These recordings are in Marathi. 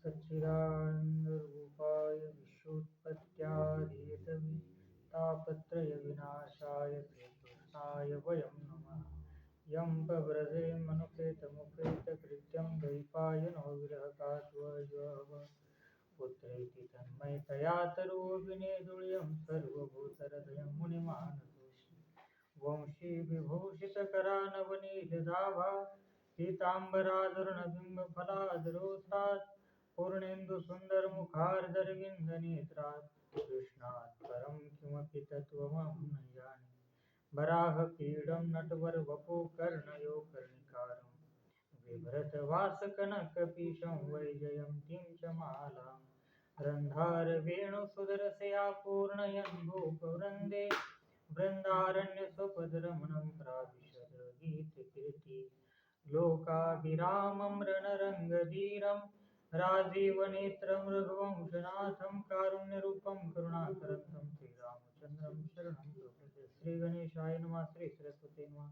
सच्चिदानन्दरूपाय विश्वोत्पत्त्यादिहेतवे तापत्रयविनाशाय श्रीकृष्णाय वयं नमः। यं पव्रजे मनुपेतमुपेतकृत्यं द्वैपायनो विरहकाशुवयुः पुत्रैति तन्मयतया तरुविनेदुर्यं सर्वभूतहृदयं मुनिमानतोषि वंशी पूर्णेन्दु विभूषितकरानवनीलदाभा पीताम्बराधरुणबिम्बफलाधरोष्ठात् पूर्णेन्दुसुन्दरमुखार्धरविन्दनेत्रात् कृष्णात् परं किमपि तत्त्वमहं न जाने। वराहपीडं नटवरवपुः कर्णयो कर्णिकारं। बिभ्रतवासकनकपीशं वैजयन्तीं च मालां। रन्ध्रारवेणुसुधरसया पूर्णयन् भूपवृन्दे बृन्दारण्यस्वपदरमणं प्राविशद गीतकीर्ति लोकाभिरामं रणरङ्गधीरं राजीवनेत्रं रघुवंशनाथं कारुण्यरूपं करुणाकरन्दं श्रीरामचन्द्रं शरणं प्रपद्ये श्रीगणेशाय नमः श्री सरस्वती नमः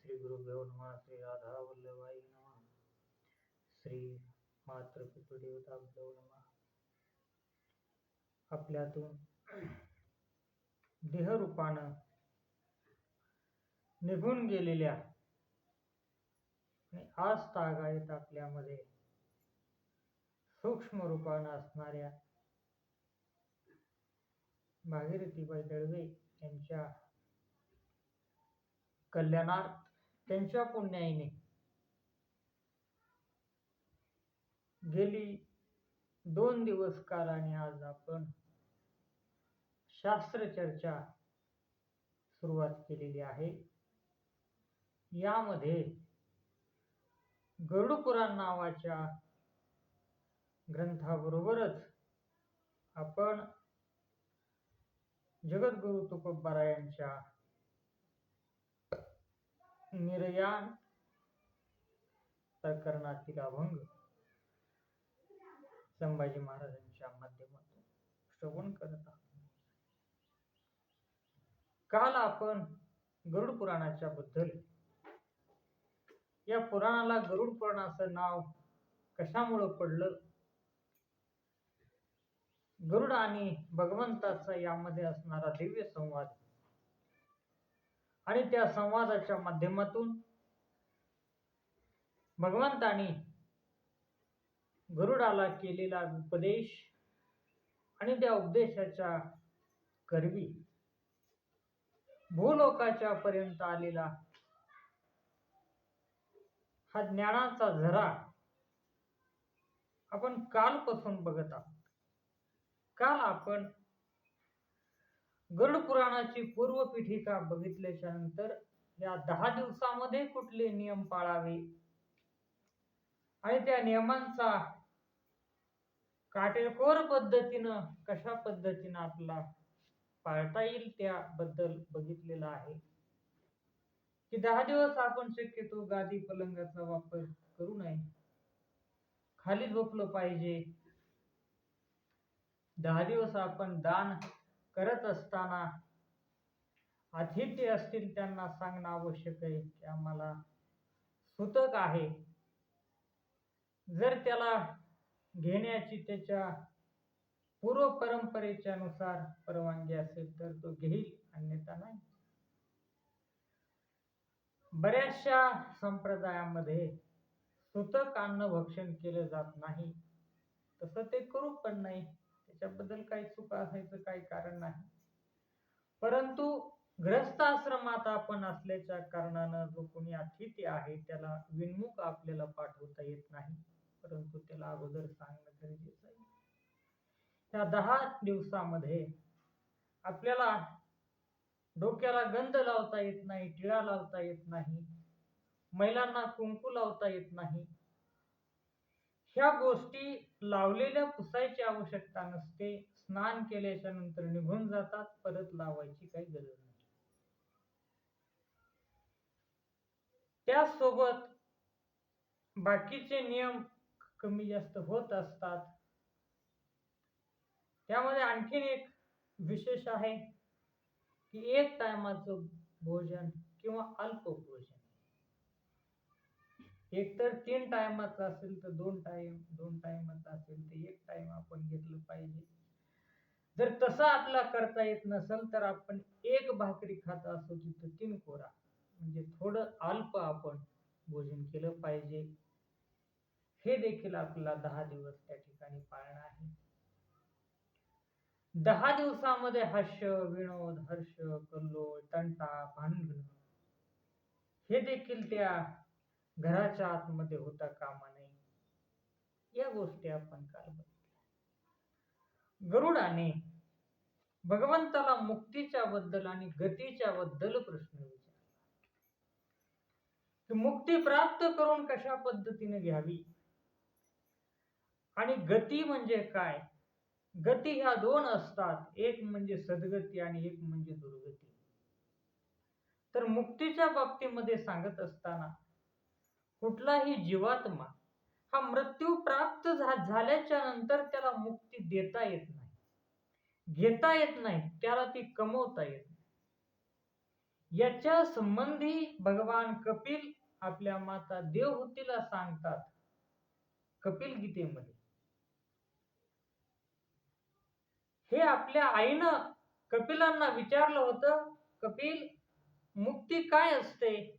श्री गुरुभ्यो नमः श्री राधावल्लभाय नमः श्री मातृपितृदेवताभ्यो नमः. आपल्यातून देहरूपानं निघून गेलेल्या आणि आज तागायत आपल्यामध्ये. सूक्ष्म रूपानं असणाऱ्या भागीरथीबाई दळवे यांच्या कल्याणार्थ त्यांच्या पुण्याईने गेली दोन दिवस कालाने आज आपण शास्त्रचर्चा सुरुवात केलेली आहे. यामध्ये गरुडपुराण नावाच्या ग्रंथाबरोबरच आपण जगद्गुरु तुकोबारायांच्या निर्याण प्रकरणातील अभंग संभाजी महाराजांच्या माध्यमातून श्रवण करत आहोत. काल आपण गरुड पुराणाच्या बद्दल या पुराणाला गरुड पुराणाचं नाव कशामुळं पडलं? गरुड आणि भगवंताचा यामध्ये असणारा दिव्य संवाद. आणि त्या संवादाच्या माध्यमातून भगवंतानी गरुडाला केलेला उपदेश आणि त्या उपदेशाच्या करवी भूलोकाच्या पर्यंत आलेला हा ज्ञानाचा झरा आपण कालपासून बघत आहोत. का आपण गरुड पुराणाची पूर्व पीठिका बघितल्याच्या नंतर या दहा दिवसामध्ये कुठले नियम पाळावे? आणि त्या नियमांचा काटेकोर पद्धतीनं कशा पद्धतीनं आपला पाळता येईल त्याबद्दल बघितलेलं आहे. की दहा दिवस आपण शक्यतो गादी पलंगाचा वापर करू नये. खाली झोपलं पाहिजे. दहा दिवस आपण दान करत असताना अतिथी असतील त्यांना सांगणं आवश्यक आहे की आम्हाला सुतक आहे. जर त्याला घेण्याची त्याच्या पूर्व परंपरेच्या नुसार परवानगी असेल तर तो घेईल अन्यथा नाही. बऱ्याचशा संप्रदायामध्ये सुतक अन्न भक्षण केलं जात नाही. तसं ते करू पण नाही. त्याच्याबद्दल काही चूक असायचं काही कारण नाही. परंतु ग्रस्त आश्रमात आपण असल्याच्या कारणानं जो कोणी अतिथी आहे त्याला विनमुख आपल्याला पाठवता येत नाही. परंतु त्याला अगोदर सांगणं गरजेचं आहे. त्या दहा दिवसामध्ये आपल्याला डोक्याला गंध लावता येत नाही टिळा लावता येत नाही महिलांना कुंकू लावता येत नाही. ह्या गोष्टी लावलेल्या पुसायची आवश्यकता नसते. स्नान केल्याच्यानंतर निघून जातात परत लावायची काही गरज नाही. त्यासोबत बाकीचे नियम कमी जास्त होत असतात. त्यामध्ये आणखीन एक विशेष आहे की एक टायमाचं भोजन किंवा अल्प भोजन. एक तर तीन टायमाचा असेल तर दोन टाइम दोन टायमाचा असेल तर एक टाइम आपण घेतलं पाहिजे. जर तसा आपला करता येत नसेल तर आपण एक भाकरी खात असो तिथं तीन कोरा. म्हणजे थोडं अल्प आपण भोजन केलं पाहिजे. हे देखील आपला दहा दिवस त्या ठिकाणी पाळणं आहे. दहा दिवसामध्ये हास्य विनोद हर्ष कल्लोळ तंटा भांडण हे देखील त्या घराच्या आतमध्ये होता कामा नये. या गोष्टी आपण काल बघितल्या. गरुडाने भगवंताला मुक्तीच्या बद्दल आणि गतीच्या बद्दल प्रश्न विचारला. मुक्ती प्राप्त करून कशा पद्धतीने घ्यावी? आणि गती म्हणजे काय? गती ह्या दोन असतात. एक म्हणजे सद्गती आणि एक म्हणजे दुर्गती. तर मुक्तीच्या बाबतीमध्ये सांगत असताना कुठलाही जीवात्मा हा मृत्यू प्राप्त झाल्याच्यानंतर त्याला मुक्ती देता येत नाही. घेता येत नाही त्याला ती कमवता येत नाही. याच्या संबंधी भगवान कपिल आपल्या माता देवहूतीला सांगतात कपिल गीतेमध्ये. हे आपल्या आईनं कपिलांना विचारलं होतं कपिल मुक्ती काय असते?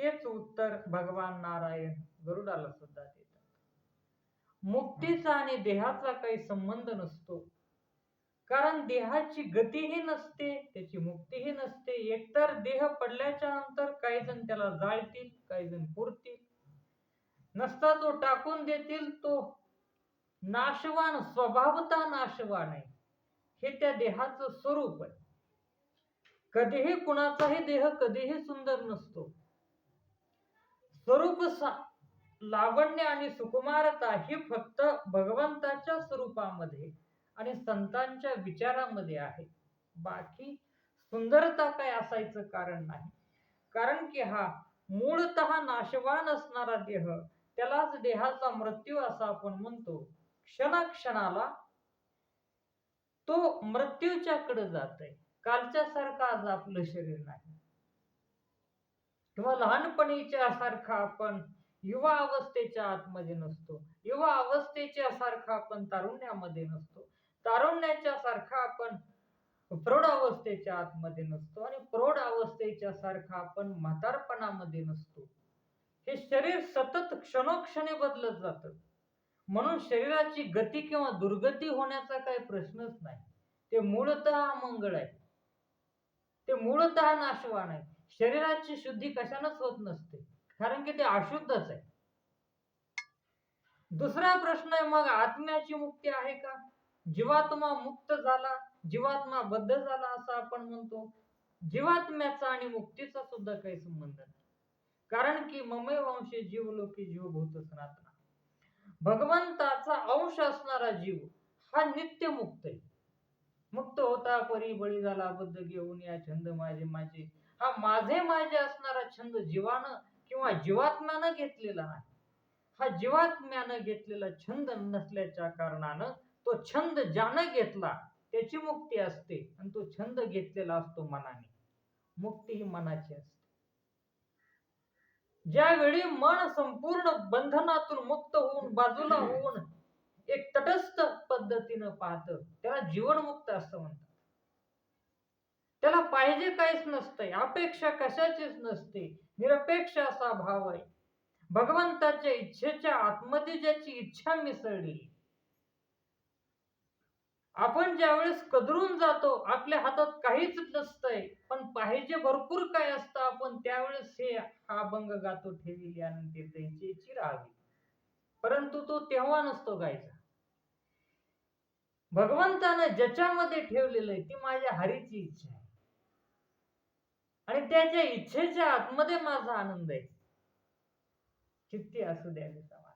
तेच उत्तर भगवान नारायण गरुडाला सुद्धा देतात. मुक्तीचा आणि देहाचा काही संबंध नसतो. कारण देहाची गतीही नसते त्याची मुक्तीही नसते. एकतर देह पडल्याच्या नंतर काही जण त्याला जाळतील काही जण पुरतील. नसता तो टाकून देतील तो नाशवान स्वभावता नाशवान आहे. हे त्या देहाचं स्वरूप आहे. कधीही कुणाचाही देह कधीही सुंदर नसतो. स्वरूप लावण्य आणि सुकुमारता ही फक्त भगवंताच्या स्वरूपामध्ये आणि संतांच्या विचारामध्ये आहे. बाकी सुंदरता काय असायचं कारण नाही. कारण की हा मूळत नाशवान असणारा देह त्यालाच देहाचा मृत्यू असा आपण म्हणतो. क्षणाक्षणाला तो मृत्यूच्या कडे जात आहे कालच्या सारखा आज आपलं शरीर नाही. किंवा लहानपणीच्या सारखा आपण युवा अवस्थेच्या आतमध्ये नसतो. युवा अवस्थेच्या सारखा आपण तारुण्यामध्ये नसतो. तारुण्याच्या सारखा आपण प्रौढ अवस्थेच्या आतमध्ये नसतो आणि प्रौढ अवस्थेच्या सारखा आपण म्हातारपणामध्ये नसतो. हे शरीर सतत क्षणोक्षणे बदलत जात. म्हणून शरीराची गती किंवा दुर्गती होण्याचा काही प्रश्नच नाही. ते मूळत मंगळ आहे. ते मूळत नाशवान आहे. शरीराची शुद्धी कशानच होत नसते. कारण की ते अशुद्धच आहे. दुसरा प्रश्न आहे मग आत्म्याची मुक्ती आहे का? जीवात्मा मुक्त झाला जीवात्मा बद्ध झाला असं आपण म्हणतो. जीवात्म्याचा आणि मुक्तीचा सुद्धा काही संबंध नाही. कारण की ममय वंशी जीव लोकी जीव भूत सनातना भगवंताचा अंश असणारा जीव हा नित्य मुक्त आहे. मुक्त होता परी बळी झाला बद्ध घेऊन या छंद माझे माझे. हा माझे माझे असणारा छंद जीवानं किंवा जीवात्म्यानं घेतलेला नाही. हा जीवात्म्यानं घेतलेला छंद नसल्याच्या कारणानं तो छंद ज्यानं घेतला त्याची मुक्ती असते आणि तो छंद घेतलेला असतो मनाने. मुक्ती ही मनाची असते. ज्यावेळी मन संपूर्ण बंधनातून मुक्त होऊन बाजूला होऊन एक तटस्थ पद्धतीनं पाहत त्याला जीवनमुक्त असं म्हणतात. त्याला पाहिजे काहीच नसतंय अपेक्षा कशाचीच नसते निरपेक्ष असा भाव आहे. भगवंताच्या इच्छेच्या आतमध्ये ज्याची इच्छा मिसळली. आपण ज्यावेळेस कदरून जातो आपल्या हातात काहीच नसतंय पण पाहिजे भरपूर काय असतं आपण त्यावेळेस हे हा भंग गातो ठेविली आणि त्याची राहावी परंतु तो तेव्हा नसतो गायचा. भगवंतानं ज्याच्यामध्ये ठेवलेलं आहे ती माझ्या हरीची इच्छा आहे. आणि त्याच्या इच्छेच्या आतमध्ये माझा आनंद आहे. चित्ती असू द्या समाधान.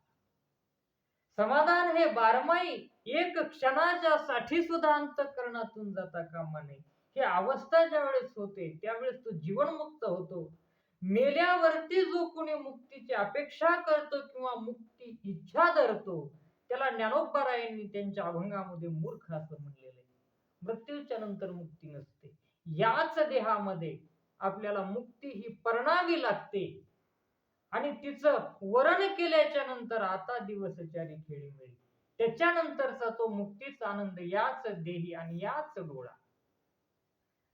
समाधान हे बारमाई एक क्षणाच्या साठी सुद्धा अंतकरणातून जाता कामा नये. ही अवस्था ज्या वेळेस होते त्यावेळेस तो जीवनमुक्त होतो. मेल्यावरती जो कोणी मुक्तीची अपेक्षा करतो किंवा मुक्ती इच्छा धरतो त्याला ज्ञानोपरायांनी त्यांच्या अभंगामध्ये मूर्ख असं म्हणलेलं आहे. मृत्यूच्या नंतर मुक्ती नसते. याच देहामध्ये आपल्याला मुक्ती ही परणावी लागते. आणि तिचं वरण केल्याच्यानंतर आता दिवसचारी खेळी मिळेल. त्याच्यानंतरचा तो मुक्तीचा आनंद याच देही आणि याच डोळा.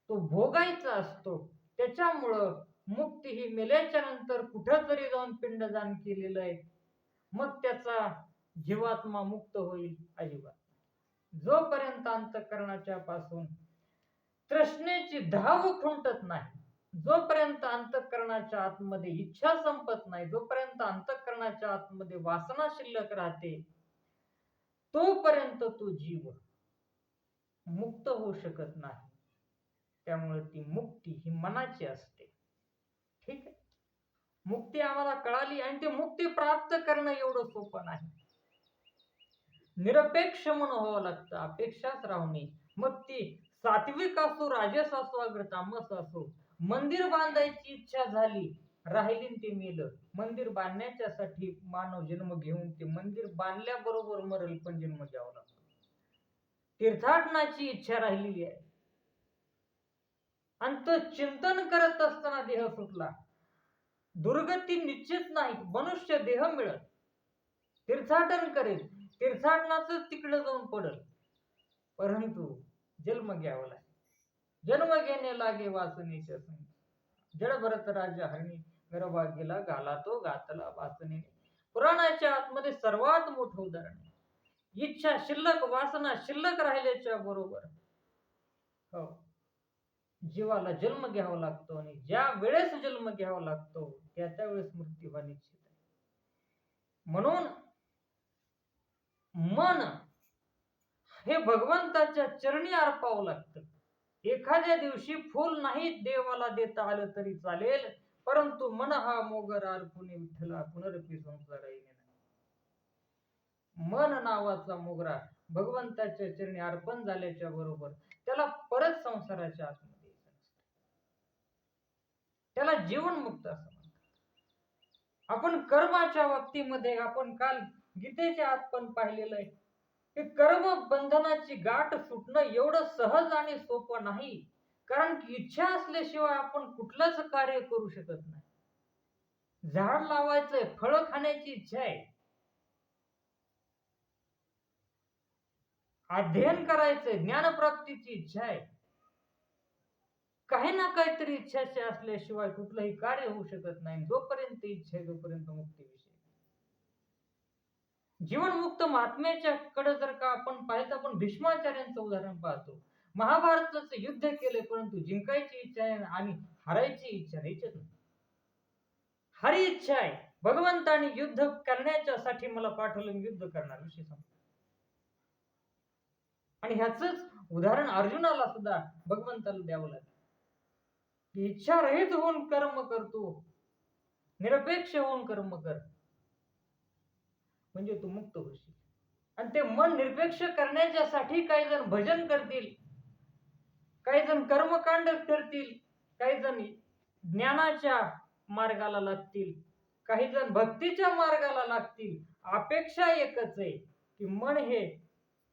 तो भोगायचा असतो. त्याच्यामुळं मुक्ती ही मेल्याच्या नंतर कुठंतरी जाऊन पिंडदान केलेलं आहे. मग त्याचा जीवात्मा मुक्त होईल अजिबात. जोपर्यंत अंतकरणाच्या पासून तृष्णेची धाव खुंटत नाही जोपर्यंत अंतकरणाच्या आतमध्ये इच्छा संपत नाही जोपर्यंत अंतकरणाच्या आतमध्ये वासना शिल्लक राहते तोपर्यंत तो जीव मुक्त होऊ शकत नाही. त्यामुळे ती मुक्ती ही मनाची असते. ठीक आहे? मुक्ती आम्हाला कळाली आणि ती मुक्ती प्राप्त करणं एवढं सोपं नाही. निरपेक्ष म्हणून व्हावं लागतं अपेक्षाच राहू नये. मग ती सात्विक असो राजस असो अग्र तामस असो मंदिर बांधायची इच्छा झाली राहिली ते मेलं. मंदिर बांधण्याच्यासाठी मानव जन्म घेऊन ते मंदिर बांधल्याबरोबर मरल पण जन्म घ्यावा लागतो. तीर्थाटनाची इच्छा राहिलेली आहे. आणि तो चिंतन करत असताना देह सुटला दुर्गती निश्चित नाही मनुष्य देह मिळत. तीर्थाटन करेल तीर्थाटनाच तिकडे जाऊन पडल. परंतु जन्म घ्यावा लागेल. जन्म घेणे लागे वासनेच्या संग. जड भरत राजा हरणी गर्भा घाला गाला तो गातला वासनेने. पुराणाच्या आतमध्ये सर्वात मोठं उदाहरण आहे. इच्छा शिल्लक वासना शिल्लक राहिल्याच्या बरोबर. हो. जीवाला जन्म घ्यावा लागतो आणि ज्या वेळेस जन्म घ्यावा लागतो त्या त्या वेळेस मृत्यू हा निश्चित आहे. म्हणून मन हे भगवंताच्या चरणी अर्पावं लागतं. एखाद्या दिवशी फूल नाही देवाला देता आलं तरी चालेल परंतु मन हा मोगर अर्पुने विठ्ठला पुनरपी संसाराईने मन नावाचा मोगरा भगवंताच्या चरणी अर्पण झाल्याच्या बरोबर त्याला परत संसाराच्या आतमध्ये त्याला जीवन त्याला जीवनमुक्त असं म्हणतात. आपण कर्माच्या बाबतीमध्ये आपण काल गीतेच्या आत पण पाहिलेलं आहे. की कर्म बंधनाची गाठ सुटणं एवढं सहज आणि सोपं नाही. कारण की इच्छा असल्याशिवाय आपण कुठलंच कार्य करू शकत नाही. झाड लावायचंय फळ खाण्याची इच्छा आहे. अध्ययन करायचंय ज्ञानप्राप्तीची इच्छा आहे. काही ना काहीतरी इच्छाशी असल्याशिवाय कुठलंही कार्य होऊ शकत नाही. जोपर्यंत इच्छा आहे तोपर्यंत मुक्ती जीवनमुक्त महात्म्याच्या कडे जर का आपण पाहिलं तर आपण भीष्माचार्यांचं उदाहरण पाहतो. महाभारताचं युद्ध केले परंतु जिंकायची इच्छा आहे आणि हरायची इच्छा नाही. हरी इच्छा आहे. भगवंताने युद्ध करण्याच्यासाठी मला पाठवलं युद्ध करणार विषय आणि ह्याच उदाहरण अर्जुनाला सुद्धा भगवंताला द्यावं लागलं. इच्छा रहित होऊन कर्म करतो. निरपेक्ष होऊन कर्म कर. म्हणजे तू मुक्त होशील. आणि ते मन निरपेक्ष करण्याच्यासाठी काही जण भजन करतील काही जण कर्मकांड करतील काही जण ज्ञानाच्या मार्गाला लागतील काही जण भक्तीच्या मार्गाला लागतील. अपेक्षा एकच आहे की मन हे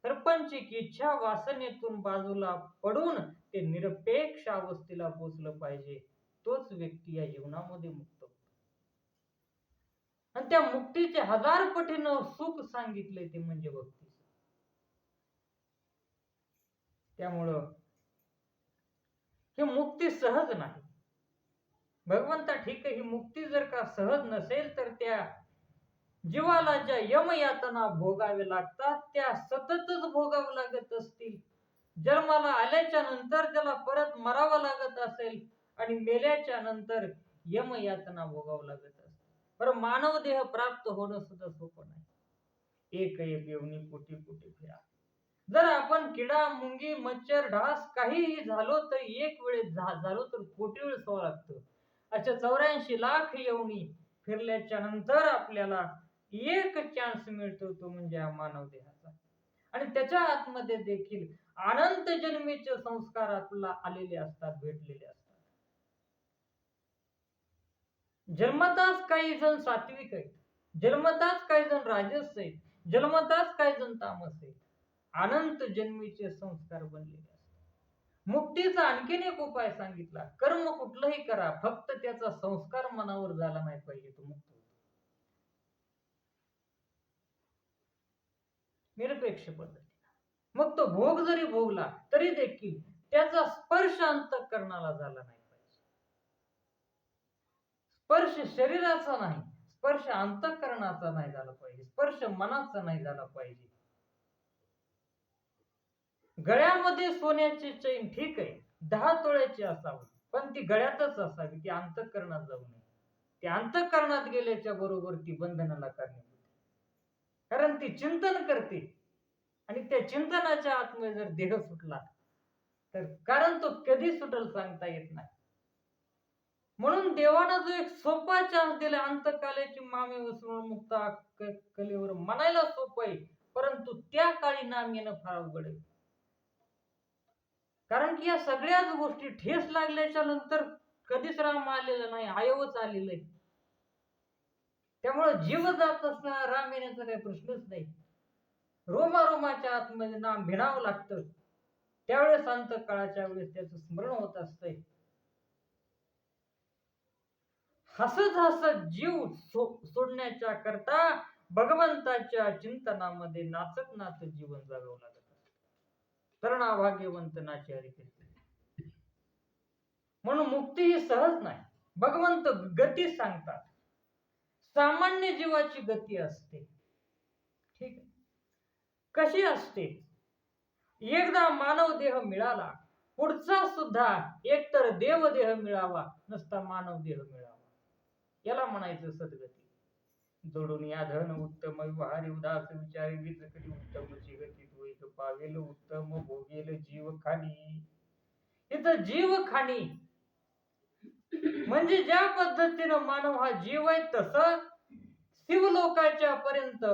सरपंचिक इच्छा वासनेतून बाजूला पडून ते निरपेक्ष अवस्थेला पोचलं पाहिजे. तोच व्यक्ती या जीवनामध्ये मुक्त आणि त्या मुक्तीचे हजार पटीनं सुख सांगितलंय ते म्हणजे भक्ती. त्यामुळं ही मुक्ती सहज नाही. भगवंता ठीक आहे ही मुक्ती जर का सहज नसेल तर त्या जीवाला ज्या यमयातना भोगावे लागतात त्या सततच भोगावं लागत असतील. जन्माला आल्याच्यानंतर त्याला परत मरावं लागत असेल आणि मेल्याच्या नंतर यमयातना भोगावं लागत बरं मानव देह प्राप्त होणं सुद्धा सोपं नाही. एक एक येऊनी कोटी कोटी फिरा. जर आपण किडा मुंगी मच्छर ढास काहीही झालो तर एक वेळेस झालो तर कोटी वेळ व्हावं लागतं. अशा चौऱ्याऐंशी लाख येऊनी फिरल्याच्या नंतर आपल्याला एक चान्स मिळतो तो म्हणजे हा मानव देहाचा. आणि त्याच्या आतमध्ये देखील अनंत जन्मीचे संस्कार आपल्याला आलेले असतात भेटलेले असतात. जन्मताच काही जण सात्विक आहेत. जन्मताच काही जण राजस आहेत. जन्मताच काही जण तामस आहेत. अनंत जन्मीचे संस्कार बनलेले मुक्तीचा आणखीन एक उपाय सांगितला. कर्म कुठलंही करा फक्त त्याचा संस्कार मनावर झाला नाही पाहिजे तो मुक्त निरपेक्ष पद्धती मग तो भोग जरी भोगला तरी देखील त्याचा स्पर्श अंतकरणाला झाला नाही. स्पर्श शरीराचा नाही स्पर्श अंतःकरणाचा नाही झाला पाहिजे स्पर्श मनाचा नाही झाला पाहिजे. गळ्यामध्ये सोन्याची चैन ठीक आहे दहा तोळ्याची असावी पण ती गळ्यातच असावी ती अंतःकरणात जाऊ नये. ती अंतःकरणात गेल्याच्या बरोबर ती बंधनाला कारणीभूत कारण ती चिंतन करते आणि त्या चिंतनाच्या आतमध्ये जर देह सुटला तर कारण तो कधी सुटल सांगता येत नाही. म्हणून देवानं जो एक सोपा चान्स दिला अंतकालाची मामे उसळून मुक्त कलेवर म्हणायला सोपं आहे परंतु त्या काळी नाम येणं फार अवघड आहे. कारण की या सगळ्याच गोष्टी ठेस लागल्याच्या नंतर कधीच राम आलेला नाही आयवच आलेलं आहे. त्यामुळे जीव जात असताना राम येण्याचा काही प्रश्नच नाही. रोमारोमाच्या आतमध्ये नाम भिणावं लागतं. त्यावेळेस अंतकाळाच्या वेळेस त्याचं स्मरण होत असतंय. हसत हसत जीव सो- सोडण्याच्या करता भगवंताच्या चिंतनामध्ये नाचत नाचत जीवन जगावं लागत असतं. तरणा भाग्यवंत नाचे म्हणून मुक्ती ही सहज नाही. भगवंत गती सांगतात. सामान्य जीवाची गती असते. ठीक कशी असते? एकदा मानव देह मिळाला पुढचा सुद्धा एकतर देवदेह मिळावा नसता मानव देह मिळावा याला म्हणायचं सद्गती. जोडून या धन उत्तम व्यवहारी उदास विचारी वीज करी गती पावेल उत्तम भोगेल जीव खाणी इथं जीव खाणी म्हणजे ज्या पद्धतीनं मानव हा जीव आहे तसं शिवलोकाच्या पर्यंत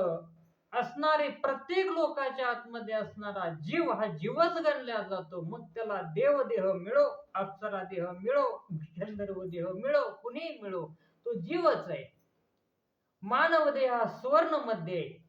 असणारे प्रत्येक लोकाच्या आतमध्ये असणारा जीव हा जीवच गणला जातो. मग त्याला देव देह मिळो अप्सरा देह मिळो गंधर्व देह मिळो कुणी मिळो. तो जीवच आहे. मानव देह हा सुवर्णमध्ये आहे.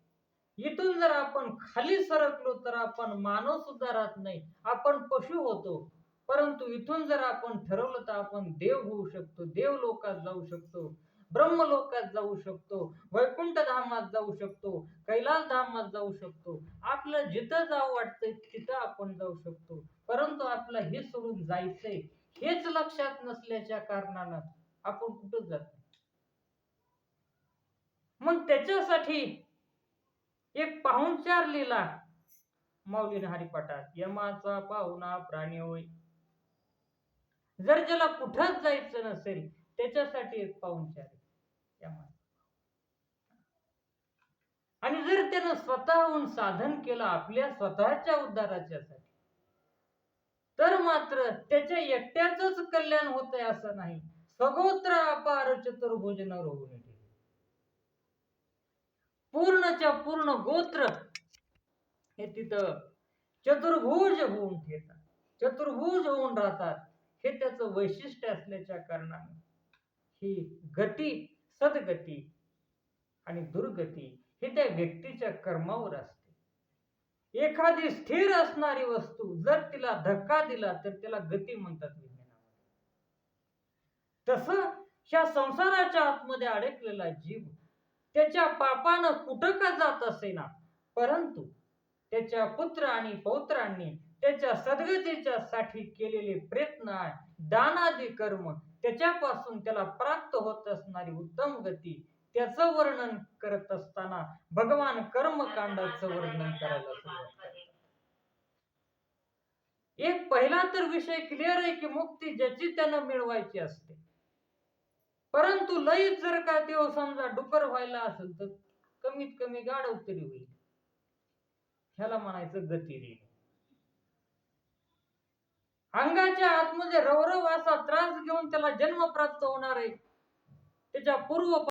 इथून जर आपण खाली सरकलो तर आपण मानव सुद्धा राहत नाही. आपण पशु होतो. परंतु इथून जर आपण ठरवलं तर आपण देव होऊ शकतो. देव लोकात जाऊ शकतो. ब्रह्मलोकात जाऊ शकतो. वैकुंठ धामात जाऊ शकतो. कैलास धामात जाऊ शकतो. आपलं जिथं जाऊ वाटतंय तिथं आपण जाऊ शकतो. परंतु आपलं हे सोडून जायचंय हेच लक्षात नसल्याच्या कारणानं आपण कुठं जात नाही. मग त्याच्यासाठी एक पाहुणचार लिहिला. माऊलीने हरिपाठात यमाचा पाहुणा प्राणी होय. जर ज्याला कुठंच जायचं नसेल त्याच्यासाठी एक पाहुणचार यमा. आणि जर त्यानं स्वतःहून साधन केलं आपल्या स्वतःच्या उद्धाराच्यासाठी तर मात्र त्याच्या एकट्याच कल्याण होतंय असं नाही. सगोत्र अपार चतुर्भुज नर होऊन पूर्णच्या पूर्ण गोत्र हे तिथं चतुर्भुज होऊन ठेवतात. चतुर्भुज होऊन राहतात. हे त्याचं वैशिष्ट्य असल्याच्या कारणाने ही गती सदगती आणि दुर्गती हे त्या व्यक्तीच्या कर्मावर असते. एखादी स्थिर असणारी वस्तू जर तिला धक्का दिला तर त्याला गती म्हणतात विज्ञानामध्ये. तस ह्या संसाराच्या आतमध्ये अडकलेला जीव त्याच्या पापानं कुठं का जात असेना? परंतु त्याच्या पुत्र आणि पौत्रांनी त्याच्या सद्गतीच्या साठी केलेले प्रयत्न दानादी कर्म त्याच्यापासून त्याला प्राप्त होत असणारी उत्तम गती त्याचं वर्णन करत असताना भगवान कर्मकांडाचं वर्णन करायला सुरुवात करतात. एक पहिला तर विषय क्लिअर आहे की मुक्ती ज्याची त्यानं मिळवायची असते. परंतु लईच जर का देव समजा डुकर व्हायला असेल तर कमीत कमी गाढ तरी होईल. ह्याला म्हणायचं गती रे. अंगाच्या आतमध्ये रवरव असा त्रास घेऊन त्याला जन्म प्राप्त होणार आहे. त्याच्या पूर्व